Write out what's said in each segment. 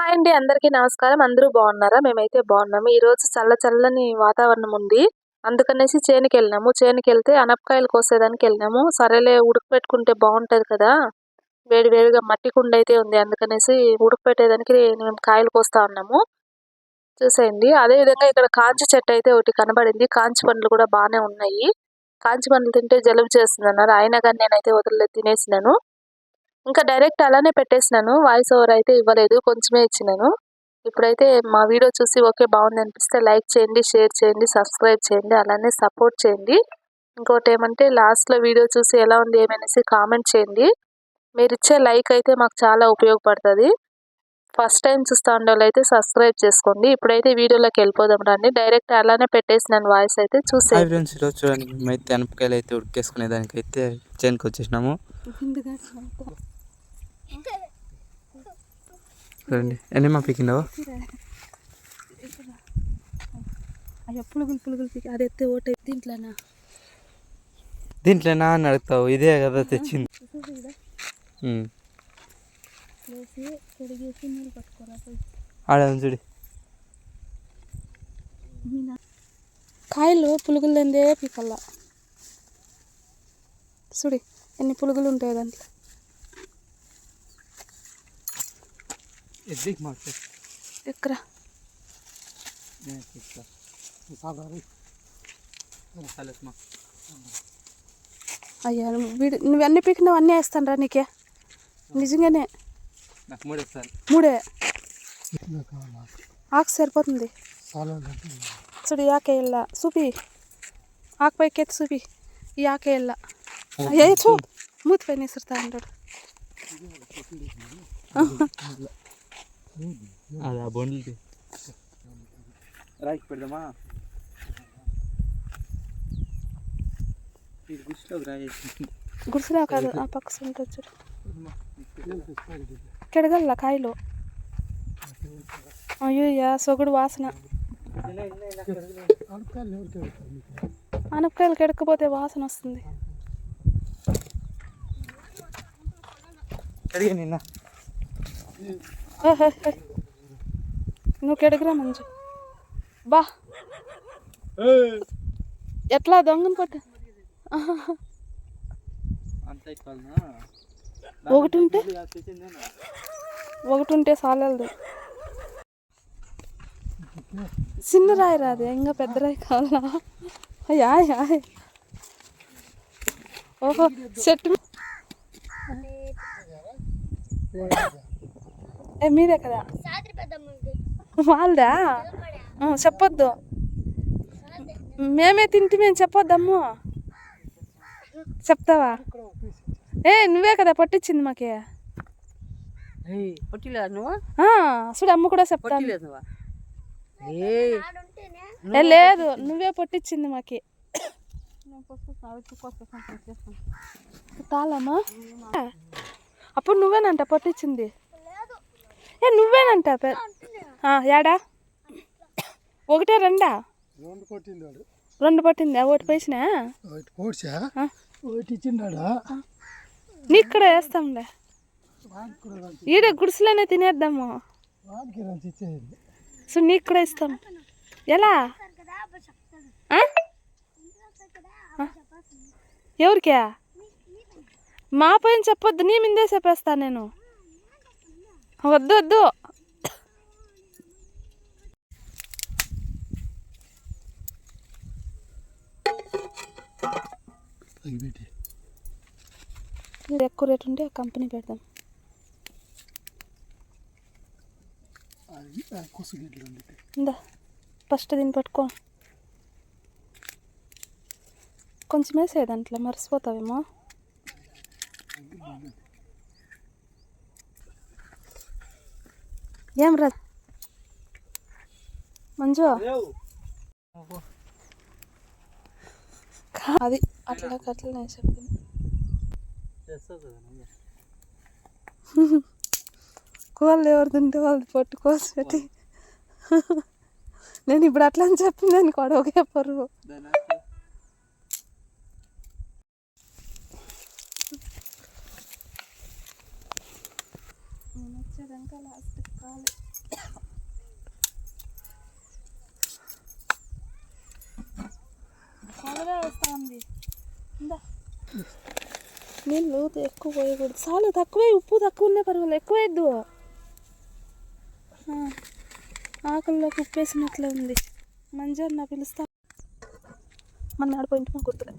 Hi అండి అందరికీ నమస్కారం. అందరూ బాగున్నారా? మేమైతే బాగున్నాము. ఈరోజు చల్ల చల్లని వాతావరణం ఉంది. అందుకనేసి చేనుకి వెళ్ళినాము చేనుకి వెళ్తే అనపకాయలు కోసేదానికి వెళ్ళినాము. సరేలే ఉడకపెట్టుకుంటే బాగుంటుంది కదా. వేడి వేడిగా మట్టి కుండ అయితే ఉంది. అందుకనేసి ఉడకపెట్టేదానికి మేము కాయలు కోస్తా ఉన్నాము. చూసేయండి. అదే విధంగా ఇక్కడ కాంచి చెట్టు అయితే ఒకటి కనబడింది. కాంచి పండ్లు కూడా బాగానే ఉన్నాయి. కాంచి పండ్లు తింటే జలుబు చేస్తుంది అన్నారు అయినా కానీ నేనైతే వదిలే తినేసినాను. ఇంకా డైరెక్ట్ అలానే పెట్టేసినాను. వాయిస్ ఓవర్ అయితే ఇవ్వలేదు. కొంచెమే ఇచ్చినాను. ఇప్పుడైతే మా వీడియో చూసి ఓకే బాగుంది అనిపిస్తే లైక్ చేయండి షేర్ చేయండి సబ్స్క్రైబ్ చేయండి అలానే సపోర్ట్ చేయండి. ఇంకోటి ఏమంటే లాస్ట్లో వీడియో చూసి ఎలా ఉంది ఏమనేసి కామెంట్ చేయండి. మీరు ఇచ్చే లైక్ అయితే మాకు చాలా ఉపయోగపడుతుంది. ఫస్ట్ టైం చూస్తా ఉండే వాళ్ళు అయితే సబ్స్క్రైబ్ చేసుకోండి. ఇప్పుడైతే వీడియోలోకి వెళ్ళిపోదాం రండి. డైరెక్ట్ అలానే పెట్టేసినాను వాయిస్ అయితే చూసే. హాయ్ ఫ్రెండ్స్ ఈరోజు చూడండి మేమైతే అనపకాయలు అయితే చేనుకి వచ్చేసినాము చూడండి ఎన్ని మా పీకినావు అయ్యో పులుగులు పులుగులు పీకి అది ఎత్తే ఓటే దీంట్లోనా? దీంట్లోనా అని అడుగుతావు. ఇదే కదా తెచ్చింది. ఆడ చూడు. కాయలు పులుగులు లేదే పీకల్లా. చూడి ఎన్ని పులుగులు ఉంటాయి దాంట్లో. ఎద్దికి మాకు ఎక్కడ అయ్యా నువ్వు వీడి నువ్వు అన్ని పీకినావు అన్నీ వేస్తాను రా నీకే నిజంగానే నాకు మూడు సార్లు మూడే ఆకు సరిపోతుంది చూడు ఈ ఆకే వెళ్ళ చూపి ఆకు పైకి ఎత్తి చూపి ఈ ఆకే వెళ్ళ ఏ చూ మూతి పైన విసురుతా అంటాడు అది ఆ బొండ్లది రాయికి పెడదామా? ఇది గుడిలోకి రాయేసి గుడిసెలా కాదు ఆ పక్క ఉంటుంది చూడు. కెడగల్ల కాయలు? అయ్యో సొగుడు వాసన. అనపకాయలు కెడకపోతే వాసన వస్తుంది. నిన్న. నువ్వు కెడగరా మంజు బా. ఎట్లా దొంగను పట్టు ఒకటి ఉంటే? ఒకటి ఉంటే చాలదు చిన్న రాయి రాదు ఇంకా పెద్ద రాయి కావాలా? అయ్యా ఓహో చెట్టు ఏ మీరే కదా? వాళ్ళదా? చెప్పొద్దు. మేమే తింటే మేము చెప్పొద్దమ్ము. చెప్తావా? ఏ నువ్వే కదా పట్టించింది మాకే. చూడు అమ్మ కూడా చెప్తాను ఏ, లేదు నువ్వే పట్టించింది మాకి. తాళమ్మా. అప్పుడు నువ్వేనంట పట్టించింది. ఏ నువ్వేనంట యాడా? ఒకటే రెండా? రెండు రెండు పట్టిందా? ఒకటి పైసిన? ఒకటి పోడ్చా? ఒకటి ఇచ్చిండాడా? నీకు కూడా వేస్తాంలే. ఈడ గుడిసెలోనే తినేద్దాము. సో నీకు కూడా ఇస్తాం. ఎలా? ఎవరికా? మా పైన చెప్పొద్దు నీ మీదే చెప్పేస్తా నేను. వద్దు వద్దు. ఇది ఎక్కువ రేట్ ఉంటే కంపెనీ పెడదాం. ఆ కుసుగిడ్లు ఉంది ఇందా ఫస్ట్ దీన్ని పట్టుకో. కొంచెం వేసే దాంట్లో మర్చిపోతావేమో. ఏం రా మంజు? కా- అది అట్లా అట్లా నేను చెప్పింది కోళ్ళు ఎవరు తింటే వాళ్ళు పట్టుకోసి పెట్టి నేను ఇప్పుడు అట్లా అని చెప్పింది అనుకోడు ఒకే పరువు నేను వచ్చేదాన్ని దాకా లాస్ట్ కాలు చల్లగా వస్తా ఉంది ఇందా. నీళ్ళు ఎక్కువ పోయకూడదు. చాలు తక్కువే ఉప్పు తక్కువ ఉన్నాయి పర్వాలేదు ఎక్కువ వేయద్దు ఆకలిలోకి ఉప్పు వేసినట్లే ఉంది. మంజర్ నా పిలుస్తా. మన ఆడిపోయింటి మా గుర్తులే.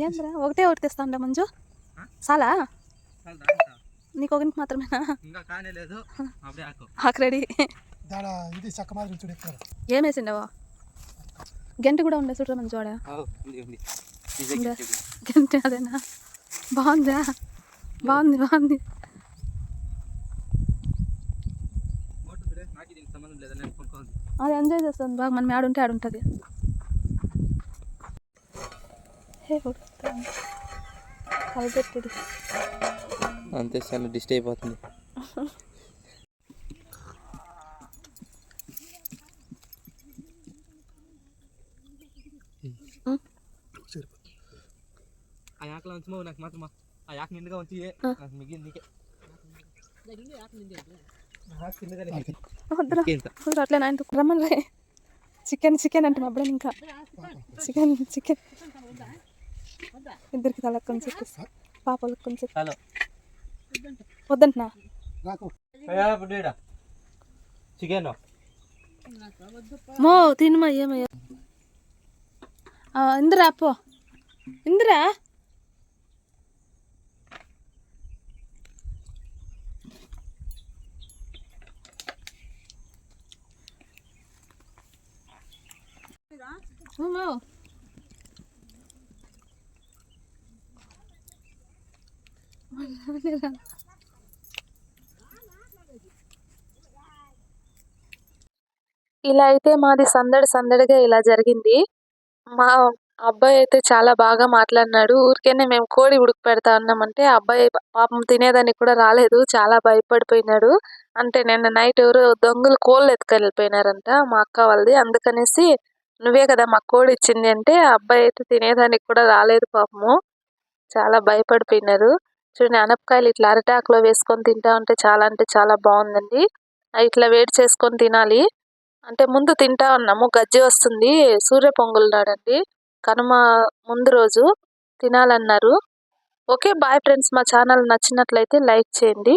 ఏంద్రా ఒకటే ఒకటి తెస్తాండా మంజు? చాలా? నీకు ఒకటి మాత్రమేనా? ఇంకా కానే లేదు. అప్పుడే ఆకు. ఆకు రెడీ దాడ ఇది చక్క మాదిరి చూడు ఎక్కువ ఏం వేసిండవా? గంట కూడా ఉండే చూడరా మంచి ఉందా? గంట అదేనా? బాగుందా? బాగుంది బాగుంది. అది ఎంజాయ్ చేస్తుంది బాగా మనం ఆడుంటే ఆడుంటుంది హే కలిపెట్టుడు అంతే చాలా డిస్ట్ అయిపోతుంది. ఆ యాకలో ఉంచమో నాకు మాత్రమా ఆ యాక నిండుగా ఉంచి నాకు మిగిలింది నీకే. అట్లే నాయన రమ్మని చికెన్ చికెన్ అంటే అప్పుడే ఇంకా. Chicken chicken. ఇద్దరికి తలకు కొంచెం పాపలకు కొంచెం హలో. వద్దంటున్నా. చికెన్? మో తినమా ఏమయ్యా? ఆ, ఇందిరా పో. ఇందిరా? మో. ఇలా అయితే మాది సందడి సందడిగా ఇలా జరిగింది. మా అబ్బాయి అయితే చాలా బాగా మాట్లాడినాడు. ఊరికేనే మేము కోడి ఉడుకు పెడతా అన్నామంటే అబ్బాయి పాపం తినేదానికి కూడా రాలేదు. చాలా భయపడిపోయినాడు. అంటే నిన్న నైట్ ఎవరు దొంగలు కోళ్ళు ఎత్తుకెళ్ళిపోయినారంట మా అక్క వాళ్ళది. అందుకనేసి నువ్వే కదా మా కోడి ఇచ్చింది అంటే ఆ అబ్బాయి అయితే తినేదానికి కూడా రాలేదు పాపము. చాలా భయపడిపోయినారు. చూడండి అనపకాయలు ఇట్లా అరటాకులో వేసుకొని తింటా ఉంటే చాలా అంటే చాలా బాగుందండి. ఇట్లా వేడి చేసుకొని తినాలి. అంటే ముందు తింటా ఉన్నాము. గజ్జి వస్తుంది. సూర్య పొంగల్ నాడండి. కనుమ ముందు రోజు తినాలన్నారు. Okay bye friends. మా ఛానల్ నచ్చినట్లయితే లైక్ చేయండి.